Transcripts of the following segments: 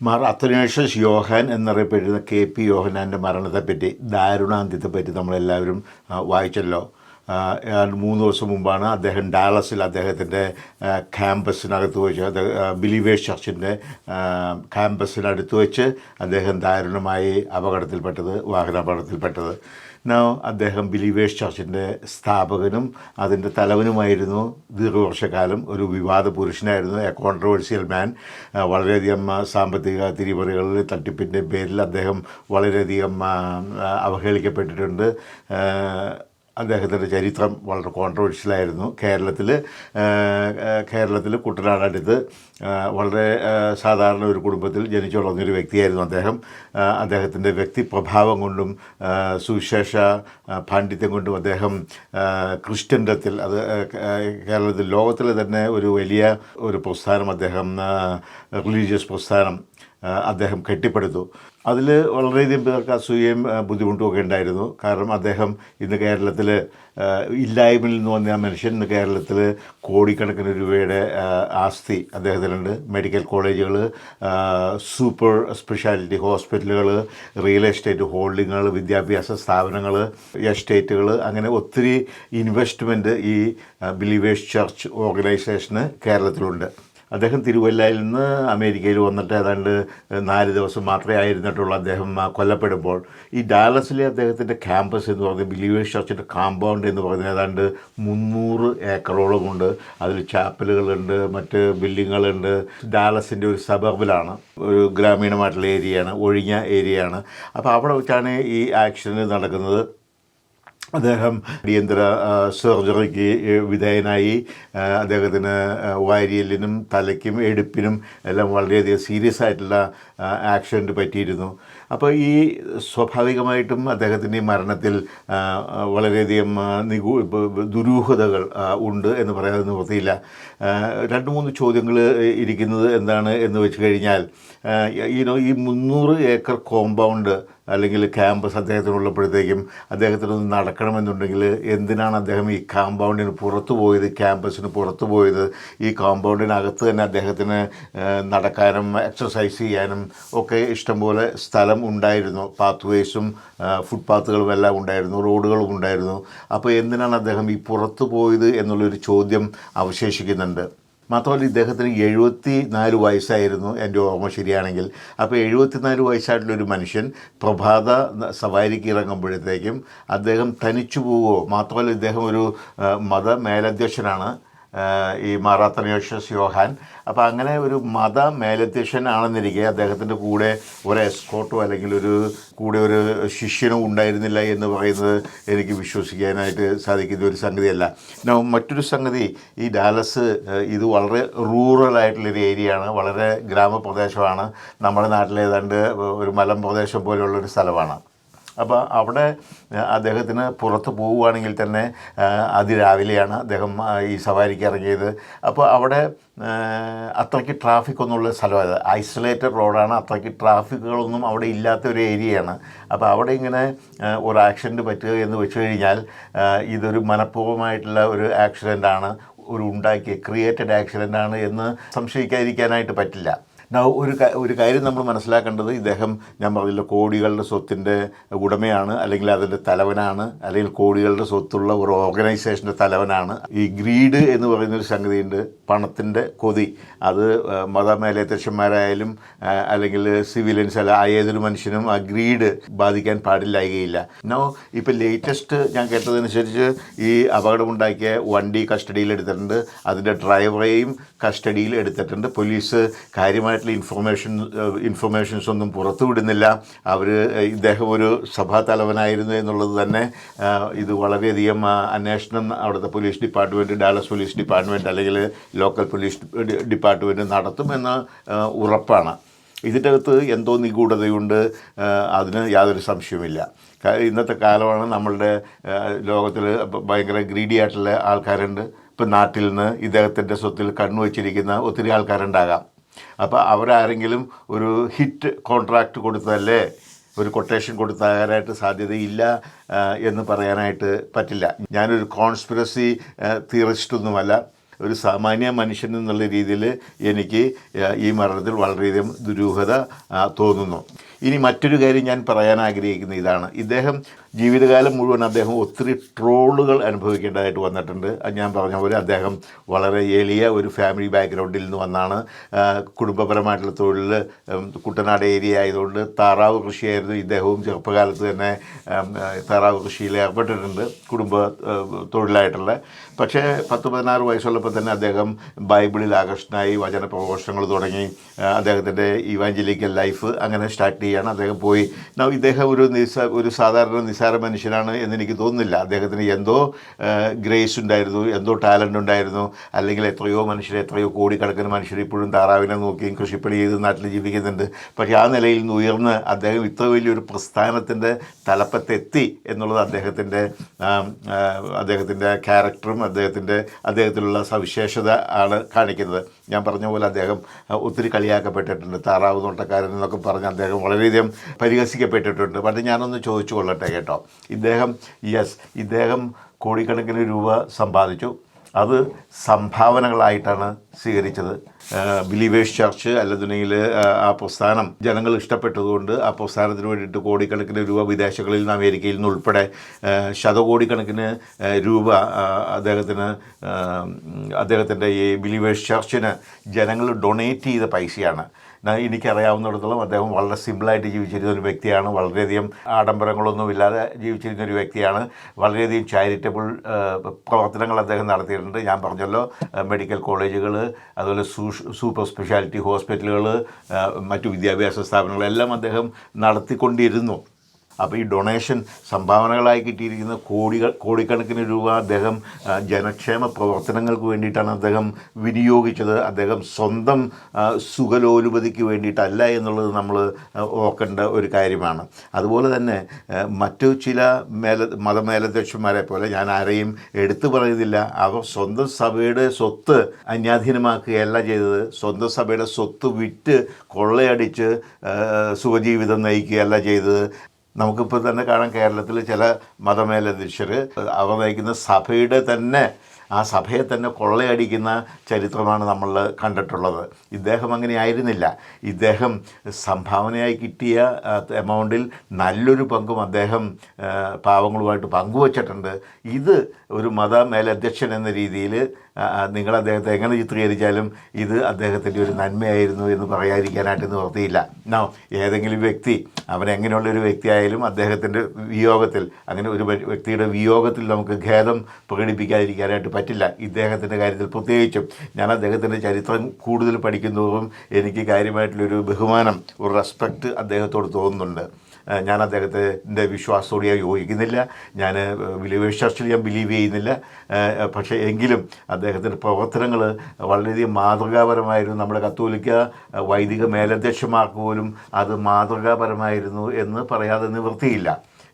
മാർ അത്തനേഷ്യസ് യോഹാൻ എന്നറിയപ്പെട്ടിരുന്ന K P യോഹനാന്റെ മരണത്തെപ്പറ്റി ദാരുണാന്ത്യത്തെപ്പറ്റി നമ്മളെല്ലാവരും വായിച്ചല്ലോ. മൂന്ന് ദിവസം മുമ്പാണ് അദ്ദേഹം ഡാലസിൽ അദ്ദേഹത്തിന്റെ ക്യാമ്പസിനകത്ത് വെച്ച് ബിലീവേഴ്സ് ചർച്ചിന്റെ ക്യാമ്പസിനടുത്ത് വെച്ച് അദ്ദേഹം ദാരുണമായി അപകടത്തിൽപ്പെട്ടത് വാഹനാപകടത്തിൽപ്പെട്ടത്. നോ അദ്ദേഹം ബിലീവേഴ്സ് ചർച്ചിന്റെ സ്ഥാപകനും അതിന്റെ തലവനുമായിരുന്നു. ദീർഘവർഷക്കാലം ഒരു വിവാദ പുരുഷനായിരുന്നു എ കോൺട്രവേഴ്സ്യൽ മാൻ വളരെയധികം സാമ്പത്തിക തിരിമറികളിൽ തട്ടിപ്പിന്റെ പേരിൽ അദ്ദേഹം വളരെയധികം അവഹേളിക്കപ്പെട്ടിട്ടുണ്ട്. അദ്ദേഹത്തിന്റെ ചരിത്രം വളരെ കോൺട്രവേഴ്ഷ്യലായിരുന്നു കേരളത്തിൽ കേരളത്തിൽ കുട്ടനാടടുത്ത് വളരെ സാധാരണ ഒരു കുടുംബത്തിൽ ജനിച്ചു വളർന്നൊരു വ്യക്തിയായിരുന്നു അദ്ദേഹം. അദ്ദേഹത്തിന്റെ വ്യക്തി പ്രഭാവം കൊണ്ടും സുവിശേഷ പാണ്ഡിത്യം കൊണ്ടും അദ്ദേഹം ക്രിസ്ത്യൻ ക്രിസ്ത്യൻഡത്തിൽ അത് കേരളത്തിൽ ലോകത്തിലെ തന്നെ ഒരു വലിയ ഒരു പ്രസ്ഥാനം അദ്ദേഹം റിലീജിയസ് പ്രസ്ഥാനം. അദ്ദേഹം കെട്ടിപ്പടുത്തു. അതിൽ വളരെയധികം പേർക്ക് അസൂയയും ബുദ്ധിമുട്ടും ഒക്കെ ഉണ്ടായിരുന്നു. കാരണം അദ്ദേഹം ഇന്ന് കേരളത്തിൽ ഇല്ലായ്മയിൽ നിന്ന് വന്ന മനുഷ്യൻ ഇന്ന് കേരളത്തിൽ കോടിക്കണക്കിന് രൂപയുടെ ആസ്തി അദ്ദേഹത്തിനുണ്ട്. മെഡിക്കൽ കോളേജുകൾ സൂപ്പർ സ്പെഷ്യാലിറ്റി ഹോസ്പിറ്റലുകൾ റിയൽ എസ്റ്റേറ്റ് ഹോൾഡിങ്ങുകൾ വിദ്യാഭ്യാസ സ്ഥാപനങ്ങൾ എസ്റ്റേറ്റുകൾ അങ്ങനെ ഒത്തിരി ഇൻവെസ്റ്റ്മെന്റ് ഈ ബിലീവേഴ്സ് ചർച്ച് ഓർഗനൈസേഷന് കേരളത്തിലുണ്ട്. അദ്ദേഹം തിരുവല്ലയിൽ നിന്ന് അമേരിക്കയിൽ വന്നിട്ട് ഏതാണ്ട് നാല് ദിവസം മാത്രമേ ആയിരുന്നിട്ടുള്ളൂ അദ്ദേഹം കൊല്ലപ്പെടുമ്പോൾ. ഈ ഡാലസിലെ അദ്ദേഹത്തിന്റെ ക്യാമ്പസ് എന്ന് പറയുന്നത് ബിലീവേഴ്സ് ചർച്ചിന്റെ കാമ്പൗണ്ട് എന്ന് പറയുന്നത് ഏതാണ്ട് മുന്നൂറ് ഏക്കറോളമുണ്ട്. അതിൽ ചാപ്പലുകളുണ്ട് മറ്റ് ബിൽഡിങ്ങുകളുണ്ട്. ഡാലസിന്റെ ഒരു സബർബിലാണ് ഒരു ഗ്രാമീണമായിട്ടുള്ള ഏരിയയാണ് ഒഴിഞ്ഞ ഏരിയയാണ്. അപ്പോൾ അവിടെ വെച്ചാണ് ഈ ആക്സിഡന്റ് നടക്കുന്നത്. അദ്ദേഹം അടിയന്തര സർജറിക്ക് വിധേയനായി. അദ്ദേഹത്തിന് വാരിയലിനും തലയ്ക്കും എടുപ്പിനും എല്ലാം വളരെയധികം സീരിയസ് ആയിട്ടുള്ള ആക്സിഡന്റ് പറ്റിയിരുന്നു. അപ്പോൾ ഈ സ്വാഭാവികമായിട്ടും അദ്ദേഹത്തിന്റെ മരണത്തിൽ വളരെയധികം നിഗൂ ദുരൂഹതകൾ ഉണ്ട് എന്ന് പറയാതെ നിവൃത്തിയില്ല. രണ്ട് മൂന്ന് ചോദ്യങ്ങൾ ഇരിക്കുന്നത് എന്താണ് എന്ന് വെച്ച് കഴിഞ്ഞാൽ ഈ മുന്നൂറ് ഏക്കർ കോമ്പൗണ്ട് അല്ലെങ്കിൽ ക്യാമ്പസ് അദ്ദേഹത്തിനുള്ളപ്പോഴത്തേക്കും അദ്ദേഹത്തിനൊന്ന് നടക്കണമെന്നുണ്ടെങ്കിൽ എന്തിനാണ് അദ്ദേഹം ഈ കാമ്പൗണ്ടിന് പുറത്തു പോയത് ക്യാമ്പസിന് പുറത്തു പോയത്? ഈ കോമ്പൗണ്ടിനകത്ത് തന്നെ അദ്ദേഹത്തിന് നടക്കാനും എക്സസൈസ് ചെയ്യാനും ഒക്കെ ഇഷ്ടംപോലെ സ്ഥലം ഉണ്ടായിരുന്നു. പാത്ത് വേസും ഫുട്പാത്തുകളും എല്ലാം ഉണ്ടായിരുന്നു. റോഡുകളും ഉണ്ടായിരുന്നു. അപ്പോൾ എന്തിനാണ് അദ്ദേഹം ഈ പുറത്തു പോയത് എന്നുള്ളൊരു ചോദ്യം അവശേഷിക്കുന്നുണ്ട്. മാത്രമല്ല ഇദ്ദേഹത്തിന് എഴുപത്തി നാല് വയസ്സായിരുന്നു എന്റെ ഓർമ്മ ശരിയാണെങ്കിൽ. അപ്പോൾ എഴുപത്തിനാല് വയസ്സായിട്ടുള്ളൊരു മനുഷ്യൻ പ്രഭാത സവാരിക്ക് ഇറങ്ങുമ്പോഴത്തേക്കും അദ്ദേഹം തനിച്ചു പോവുമോ മാത്രമല്ല ഇദ്ദേഹം ഒരു മത മേലധ്യക്ഷനാണ്. ഈ മാറാത്തനയോഷസ് യോഹാൻ. അപ്പോൾ അങ്ങനെ ഒരു മത മേലധ്യക്ഷനാണെന്നിരിക്കെ അദ്ദേഹത്തിന്റെ കൂടെ ഒരു എസ്കോട്ടോ അല്ലെങ്കിൽ ഒരു കൂടെ ഒരു ശിഷ്യനോ ഉണ്ടായിരുന്നില്ല എന്ന് പറയുന്നത് എനിക്ക് വിശ്വസിക്കാനായിട്ട് സാധിക്കുന്ന ഒരു സംഗതിയല്ല. മറ്റൊരു സംഗതി ഈ ഡാലസ് ഇത് വളരെ റൂറൽ ആയിട്ടുള്ളൊരു ഏരിയയാണ് വളരെ ഗ്രാമപ്രദേശമാണ് നമ്മുടെ നാട്ടിലേതാണ്ട് ഒരു മലമ്പ്രദേശം പോലെയുള്ളൊരു സ്ഥലമാണ്. അപ്പോൾ അവിടെ അദ്ദേഹത്തിന് പുറത്ത് പോവുകയാണെങ്കിൽ തന്നെ അതിരാവിലെയാണ് അദ്ദേഹം ഈ സവാരിക്ക് ഇറങ്ങിയത്. അപ്പോൾ അവിടെ അത്രയ്ക്ക് ട്രാഫിക് ഒന്നുമുള്ള സ്ഥലമാണ് ഐസൊലേറ്റഡ് റോഡാണ് അത്രയ്ക്ക് ട്രാഫിക്കുകളൊന്നും അവിടെ ഇല്ലാത്ത ഒരു ഏരിയയാണ് അപ്പോൾ അവിടെ ഇങ്ങനെ ഒരു ആക്സിഡന്റ് പറ്റുക എന്ന് വെച്ച് കഴിഞ്ഞാൽ ഇതൊരു മനഃപൂർവമായിട്ടുള്ള ഒരു ആക്സിഡന്റാണ് ഒരു ഉണ്ടാക്കിയ ക്രിയേറ്റഡ് ആക്സിഡന്റാണ് എന്ന് സംശയിക്കാതിരിക്കാനായിട്ട് പറ്റില്ല. Now, ഒരു ഒരു കാര്യം നമ്മൾ മനസ്സിലാക്കേണ്ടത് ഇദ്ദേഹം ഞാൻ പറഞ്ഞില്ല കോടികളുടെ സ്വത്തിന്റെ ഉടമയാണ് അല്ലെങ്കിൽ അതിന്റെ തലവനാണ് അല്ലെങ്കിൽ കോടികളുടെ സ്വത്തുള്ള ഒരു ഓർഗനൈസേഷന്റെ തലവനാണ്. ഈ ഗ്രീഡ് എന്ന് പറയുന്നൊരു സംഗതിയുണ്ട് പണത്തിന്റെ കൊതി. അത് ആ, മതമേലധ്യക്ഷന്മാരായാലും അല്ലെങ്കിൽ സിവിലിയൻസ് അല്ല ഏതൊരു മനുഷ്യനും ആ ഗ്രീഡ് ബാധിക്കാൻ പാടില്ലായികയില്ല. നോ ഇപ്പോൾ ലേറ്റസ്റ്റ് ഞാൻ കേട്ടതനുസരിച്ച് ഈ അപകടമുണ്ടാക്കിയ വണ്ടി കസ്റ്റഡിയിൽ എടുത്തിട്ടുണ്ട്. അതിന്റെ ഡ്രൈവറെയും കസ്റ്റഡിയിൽ എടുത്തിട്ടുണ്ട്. പോലീസ് കാര്യമായിട്ടുള്ള ഇൻഫർമേഷൻ ഇൻഫർമേഷൻസ് ഒന്നും പുറത്തുവിടുന്നില്ല അവർ ഇദ്ദേഹം ഒരു സഭാ തലവനായിരുന്നു എന്നുള്ളത് തന്നെ ഇത് വളരെയധികം അന്വേഷണം അവിടുത്തെ police department Dallas police department അല്ലെങ്കിൽ ലോക്കൽ പോലീസ് ഡിപ്പാർട്ട്മെന്റ് നടത്തുമെന്ന് ഉറപ്പാണ്. ഇതിന്റെ അകത്ത് എന്തോ നിഗൂഢതയുണ്ട് അതിന് യാതൊരു സംശയവുമില്ല. ഇന്നത്തെ കാലമാണ് നമ്മളുടെ ലോകത്തിൽ ഭയങ്കര ഗ്രീഡി ആയിട്ടുള്ള ആൾക്കാരുണ്ട്. ഇപ്പം നാട്ടിൽ നിന്ന് ഇദ്ദേഹത്തിന്റെ സ്വത്തിൽ കണ്ണു വച്ചിരിക്കുന്ന ഒത്തിരി ആൾക്കാരുണ്ടാകാം. അപ്പോൾ അവരാരെങ്കിലും ഒരു ഹിറ്റ് കോൺട്രാക്റ്റ് കൊടുത്തതല്ലേ ഒരു കൊട്ടേഷൻ കൊടുത്താകാനായിട്ട് സാധ്യതയില്ല എന്ന് പറയാനായിട്ട് പറ്റില്ല. ഞാനൊരു കോൺസ്പിറസി തിയറിസ്റ്റൊന്നുമല്ല. ഒരു സാമാന്യ മനുഷ്യൻ എന്നുള്ള രീതിയിൽ എനിക്ക് ഈ മരണത്തിൽ വളരെയധികം ദുരൂഹത തോന്നുന്നു. ഇനി മറ്റൊരു കാര്യം ഞാൻ പറയാൻ ആഗ്രഹിക്കുന്ന ഇതാണ്. ഇദ്ദേഹം ജീവിതകാലം മുഴുവൻ അദ്ദേഹം ഒത്തിരി ട്രോളുകൾ അനുഭവിക്കേണ്ടതായിട്ട് വന്നിട്ടുണ്ട്. ഞാൻ പറഞ്ഞ പോലെ അദ്ദേഹം വളരെ എളിയ ഒരു ഫാമിലി ബാക്ക്ഗ്രൗണ്ടിൽ നിന്ന് വന്നാണ്. കുടുംബപരമായിട്ടുള്ള തൊഴിൽ കുട്ടനാട് ഏരിയ ആയതുകൊണ്ട് താറാവ് കൃഷിയായിരുന്നു ഇദ്ദേഹവും ചെറുപ്പകാലത്ത് തന്നെ താറാവ് കൃഷിയിൽ ഏർപ്പെട്ടിട്ടുണ്ട് കുടുംബ തൊഴിലായിട്ടുള്ള. പക്ഷേ പത്ത് പതിനാറ് വയസ്സുള്ളപ്പോൾ തന്നെ അദ്ദേഹം ബൈബിളിൽ ആകർഷണായി വചന പ്രഘോഷണങ്ങൾ തുടങ്ങി. അദ്ദേഹത്തിന്റെ ഇവാഞ്ചലിക്കൽ ലൈഫ് അങ്ങനെ സ്റ്റാർട്ട് ചെയ്യാണ് അദ്ദേഹം പോയി. ഇദ്ദേഹം ഒരു നിസ്സാ ഒരു സാധാരണ നിസ്സാര മനുഷ്യനാണ് എന്നെനിക്ക് തോന്നുന്നില്ല. അദ്ദേഹത്തിന് എന്തോ ഗ്രേസ് ഉണ്ടായിരുന്നു എന്തോ ടാലന്റ് ഉണ്ടായിരുന്നു. അല്ലെങ്കിൽ എത്രയോ മനുഷ്യർ എത്രയോ കോടിക്കണക്കിന് മനുഷ്യർ ഇപ്പോഴും താറാവിനെ നോക്കിയും കൃഷിപ്പണി ചെയ്ത് നാട്ടിൽ ജീവിക്കുന്നുണ്ട്. പക്ഷേ ആ നിലയിൽ നിന്ന് ഉയർന്ന് അദ്ദേഹം ഇത്ര വലിയൊരു പ്രസ്ഥാനത്തിന്റെ തലപ്പത്തെത്തി എന്നുള്ളത് അദ്ദേഹത്തിന്റെ അദ്ദേഹത്തിന്റെ ക്യാരക്ടറും അദ്ദേഹത്തിന്റെ അദ്ദേഹത്തിലുള്ള സവിശേഷത ആണ് കാണിക്കുന്നത്. ഞാൻ പറഞ്ഞ പോലെ അദ്ദേഹം ഒത്തിരി കളിയാക്കപ്പെട്ടിട്ടുണ്ട്. താറാവ് നോട്ടക്കാരൻ എന്നൊക്കെ പറഞ്ഞ് അദ്ദേഹം വളരെയധികം പരിഹസിക്കപ്പെട്ടിട്ടുണ്ട്. പണ്ട് ഞാനൊന്ന് ചോദിച്ചു കൊള്ളട്ടെ കേട്ടോ. ഇദ്ദേഹം യെസ് ഇദ്ദേഹം കോടിക്കണക്കിന് രൂപ സമ്പാദിച്ചു. അത് സംഭാവനകളായിട്ടാണ് സ്വീകരിച്ചത്. ബിലീവേഴ്സ് ചർച്ച് അല്ലെന്നുണ്ടെങ്കിൽ ആ പ്രസ്ഥാനം ജനങ്ങൾ ഇഷ്ടപ്പെട്ടതുകൊണ്ട് ആ പ്രസ്ഥാനത്തിന് വേണ്ടിയിട്ട് കോടിക്കണക്കിന് രൂപ വിദേശങ്ങളിൽ നിന്ന് അമേരിക്കയിൽ നിന്ന് ഉൾപ്പെടെ ശതകോടിക്കണക്കിന് രൂപ അദ്ദേഹത്തിന് അദ്ദേഹത്തിന്റെ ഈ ബിലീവേഴ്സ് ചർച്ചിന് ജനങ്ങൾ ഡൊണേറ്റ് ചെയ്ത പൈസയാണ്. എനിക്കറിയാവുന്നിടത്തോളം അദ്ദേഹം വളരെ സിമ്പിളായിട്ട് ജീവിച്ചിരുന്ന ഒരു വ്യക്തിയാണ്. വളരെയധികം ആഡംബരങ്ങളൊന്നും ഇല്ലാതെ ജീവിച്ചിരുന്ന ഒരു വ്യക്തിയാണ്. വളരെയധികം ചാരിറ്റബിൾ പ്രവർത്തനങ്ങൾ അദ്ദേഹം നടത്തിയിട്ടുണ്ട്. ഞാൻ പറഞ്ഞല്ലോ മെഡിക്കൽ കോളേജുകൾ അതുപോലെ സൂപ്പർ സ്പെഷ്യാലിറ്റി ഹോസ്പിറ്റലുകൾ മറ്റു വിദ്യാഭ്യാസ സ്ഥാപനങ്ങളെല്ലാം അദ്ദേഹം നടത്തിക്കൊണ്ടിരുന്നു. അപ്പോൾ ഈ ഡൊണേഷൻ സംഭാവനകളായി കിട്ടിയിരിക്കുന്ന കോടികൾ കോടിക്കണക്കിന് രൂപ അദ്ദേഹം ജനക്ഷേമ പ്രവർത്തനങ്ങൾക്ക് വേണ്ടിയിട്ടാണ് അദ്ദേഹം വിനിയോഗിച്ചത്. അദ്ദേഹം സ്വന്തം സുഖലോലുപതിക്ക് വേണ്ടിയിട്ടല്ല എന്നുള്ളത് നമ്മൾ ഓർക്കേണ്ട ഒരു കാര്യമാണ്. അതുപോലെ തന്നെ മറ്റു ചില മേല മതമേലധ്യക്ഷന്മാരെ പോലെ ഞാൻ ആരെയും എടുത്തു പറയുന്നില്ല. അവർ സ്വന്തം സഭയുടെ സ്വത്ത് അന്യാധീനമാക്കുകയല്ല ചെയ്തത്. സ്വന്തം സഭയുടെ സ്വത്ത് വിറ്റ് കൊള്ളയടിച്ച് സുഖജീവിതം നയിക്കുകയല്ല ചെയ്തത്. നമുക്കിപ്പോൾ തന്നെ കാണാം കേരളത്തിൽ ചില മതമേലധ്യക്ഷർ അവർ നയിക്കുന്ന സഭയുടെ തന്നെ ആ സഭയെ തന്നെ കൊള്ളയടിക്കുന്ന ചരിത്രമാണ് നമ്മൾ കണ്ടിട്ടുള്ളത്. ഇദ്ദേഹം അങ്ങനെ ആയിരുന്നില്ല. ഇദ്ദേഹം സംഭാവനയായി കിട്ടിയ എമൗണ്ടിൽ നല്ലൊരു പങ്കും അദ്ദേഹം പാവങ്ങളുമായിട്ട് പങ്കുവച്ചിട്ടുണ്ട്. ഇത് ഒരു മത മേലധ്യക്ഷൻ എന്ന രീതിയിൽ നിങ്ങൾ അദ്ദേഹത്തെ എങ്ങനെ ചിത്രീകരിച്ചാലും ഇത് അദ്ദേഹത്തിന്റെ ഒരു നന്മയായിരുന്നു എന്ന് പറയാതിരിക്കാനായിട്ട് നിവർത്തിയില്ല നോ ഏതെങ്കിലും വ്യക്തി അവൻ എങ്ങനെയുള്ളൊരു വ്യക്തിയായാലും അദ്ദേഹത്തിന്റെ വിയോഗത്തിൽ അങ്ങനെ ഒരു വ്യക്തിയുടെ വിയോഗത്തിൽ നമുക്ക് ഖേദം പ്രകടിപ്പിക്കാതിരിക്കാനായിട്ട് പറ്റില്ല. ഇദ്ദേഹത്തിന്റെ കാര്യത്തിൽ പ്രത്യേകിച്ചും ഞാൻ അദ്ദേഹത്തിന്റെ ചരിത്രം കൂടുതൽ പഠിക്കുന്നതും എനിക്ക് കാര്യമായിട്ടുള്ളൊരു ബഹുമാനം ഒരു റെസ്പെക്റ്റ് അദ്ദേഹത്തോട് തോന്നുന്നുണ്ട്. ഞാൻ അദ്ദേഹത്തിന്റെ വിശ്വാസത്തോട് ഞാൻ യോജിക്കുന്നില്ല. ഞാൻ വിശ്വാസത്തിൽ ഞാൻ ബിലീവ് ചെയ്യുന്നില്ല. പക്ഷേ എങ്കിലും അദ്ദേഹത്തിന്റെ പ്രവർത്തനങ്ങൾ വളരെയധികം മാതൃകാപരമായിരുന്നു. നമ്മുടെ കത്തോലിക്ക വൈദിക മേലധ്യക്ഷന്മാർക്ക് പോലും അത് മാതൃകാപരമായിരുന്നു എന്ന് പറയാതെ നിവൃത്തിയില്ല.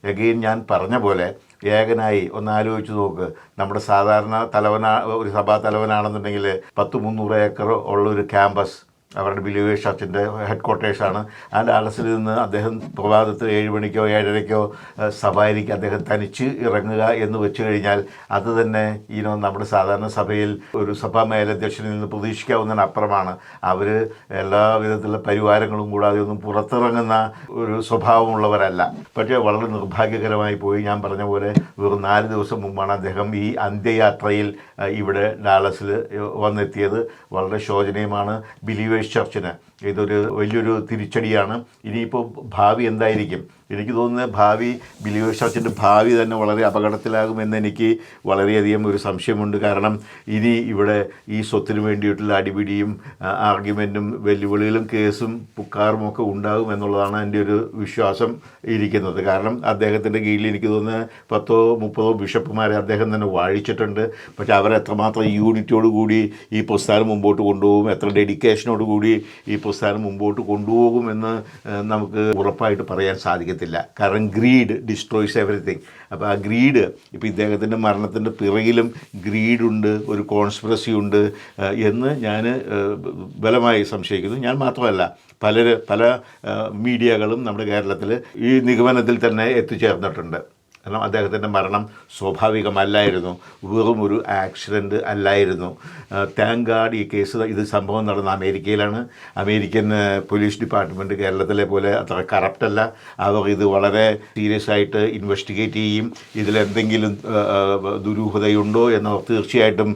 എഗെയിൻ ഞാൻ പറഞ്ഞ പോലെ ഏകനായി ഒന്ന് ആലോചിച്ച് നോക്ക്. നമ്മുടെ സാധാരണ തലവനാ ഒരു സഭാ തലവനാണെന്നുണ്ടെങ്കിൽ പത്ത് മുന്നൂറ് ഏക്കർ ഉള്ള ഒരു ക്യാമ്പസ് അവരുടെ ബിലീവേഴ്സ് ചർച്ചിന്റെ ഹെഡ് ക്വാർട്ടേഴ്സാണ് ആ ഡാലസിൽ നിന്ന് അദ്ദേഹം പ്രഭാതത്തിൽ ഏഴ് മണിക്കോ ഏഴരയ്ക്കോ സവാരിക്ക് അദ്ദേഹം തനിച്ച് ഇറങ്ങുക എന്ന് വെച്ചു കഴിഞ്ഞാൽ അത് തന്നെ ഈനോ നമ്മുടെ സാധാരണ സഭയിൽ ഒരു സഭാ മേലധ്യക്ഷനിൽ നിന്ന് പ്രതീക്ഷിക്കാവുന്നതിന് അപ്പുറമാണ്. അവർ എല്ലാ വിധത്തിലുള്ള പരിവാരങ്ങളും കൂടാതെ ഒന്നും പുറത്തിറങ്ങുന്ന ഒരു സ്വഭാവമുള്ളവരല്ല. പക്ഷേ വളരെ നിർഭാഗ്യകരമായി പോയി. ഞാൻ പറഞ്ഞ പോലെ വെറും നാല് ദിവസം മുമ്പാണ് അദ്ദേഹം ഈ അന്ത്യയാത്രയിൽ ഇവിടെ ഡാലസിൽ വന്നെത്തിയത്. വളരെ ശോചനീയമാണ്. ബിലീവേഴ്സ് ചർച്ചിന് ഇതൊരു വലിയൊരു തിരിച്ചടിയാണ്. ഇനിയിപ്പോൾ ഭാവി എന്തായിരിക്കും? എനിക്ക് തോന്നുന്നത് ഭാവി ബിലീവേഴ്സ് ചർച്ചിന്റെ ഭാവി തന്നെ വളരെ അപകടത്തിലാകുമെന്ന് എനിക്ക് വളരെയധികം ഒരു സംശയമുണ്ട്. കാരണം ഇനി ഇവിടെ ഈ സ്വത്തിന് വേണ്ടിയിട്ടുള്ള അടിപിടിയും ആർഗ്യുമെന്റും വെല്ലുവിളികളും കേസും പുക്കാറും ഒക്കെ ഉണ്ടാകും എന്നുള്ളതാണ് എന്റെ ഒരു വിശ്വാസം ഇരിക്കുന്നത്. കാരണം അദ്ദേഹത്തിന്റെ കീഴിൽ എനിക്ക് തോന്നുന്നത് പത്തോ മുപ്പതോ ബിഷപ്പുമാരെ അദ്ദേഹം തന്നെ വാഴിച്ചിട്ടുണ്ട്. പക്ഷേ അവരെത്രമാത്രം യൂണിറ്റോട് കൂടി ഈ പ്രസ്ഥാനം മുമ്പോട്ട് കൊണ്ടുപോകും എത്ര ഡെഡിക്കേഷനോട് കൂടി ഈ പ്രസ്ഥാനം മുമ്പോട്ട് കൊണ്ടുപോകുമെന്ന് നമുക്ക് ഉറപ്പായിട്ട് പറയാൻ സാധിക്കത്തില്ല. കാരണം ഗ്രീഡ് ഡിസ്ട്രോയ്സ് എവറിത്തിങ് അപ്പോൾ ആ ഗ്രീഡ് ഇപ്പോൾ ഇദ്ദേഹത്തിന്റെ മരണത്തിന്റെ പിറകിലും ഗ്രീഡുണ്ട് ഒരു കോൺസ്പിറസി ഉണ്ട് എന്ന് ഞാൻ ബലമായി സംശയിക്കുന്നു. ഞാൻ മാത്രമല്ല പലർ പല മീഡിയകളും നമ്മുടെ കേരളത്തിൽ ഈ നിഗമനത്തിൽ തന്നെ എത്തിച്ചേർന്നിട്ടുണ്ട്. കാരണം അദ്ദേഹത്തിന്റെ മരണം സ്വാഭാവികമല്ലായിരുന്നു. വെറും ഒരു ആക്സിഡന്റ് അല്ലായിരുന്നു. താങ്ക് ഗാഡ് ഈ കേസ് ഇത് സംഭവം നടന്ന അമേരിക്കയിലാണ്. അമേരിക്കൻ പോലീസ് ഡിപ്പാർട്ട്മെന്റ് കേരളത്തിലെ പോലെ അത്ര കറപ്റ്റല്ല അവർ ഇത് വളരെ സീരിയസ് ആയിട്ട് ഇൻവെസ്റ്റിഗേറ്റ് ചെയ്യും. ഇതിലെന്തെങ്കിലും ദുരൂഹതയുണ്ടോ എന്നവർ തീർച്ചയായിട്ടും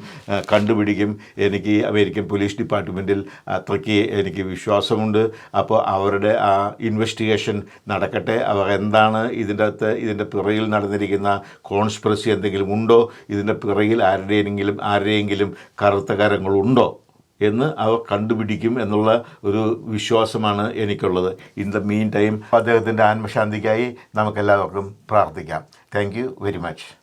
കണ്ടുപിടിക്കും. എനിക്ക് അമേരിക്കൻ പോലീസ് ഡിപ്പാർട്ട്മെന്റിൽ അത്രയ്ക്ക് എനിക്ക് വിശ്വാസമുണ്ട്. അപ്പോൾ അവരുടെ ആ ഇൻവെസ്റ്റിഗേഷൻ നടക്കട്ടെ. അവർ എന്താണ് ഇതിന്റെ അകത്ത് ഇതിന്റെ പിറകിൽ നടന്നിരിക്കുന്ന കോൺസ്പിറസി എന്തെങ്കിലും ഉണ്ടോ? ഇതിന്റെ പിറകിൽ ആരുടെയെങ്കിലും ആരുടെയെങ്കിലും കറുത്ത കരങ്ങളുണ്ടോ? എന്ന് അവർ കണ്ടുപിടിക്കും എന്നുള്ള ഒരു വിശ്വാസമാണ് എനിക്കുള്ളത്. ഇൻ ദ മീൻ ടൈം അദ്ദേഹത്തിന്റെ ആത്മശാന്തിക്കായി നമുക്കെല്ലാവർക്കും പ്രാർത്ഥിക്കാം. Thank very much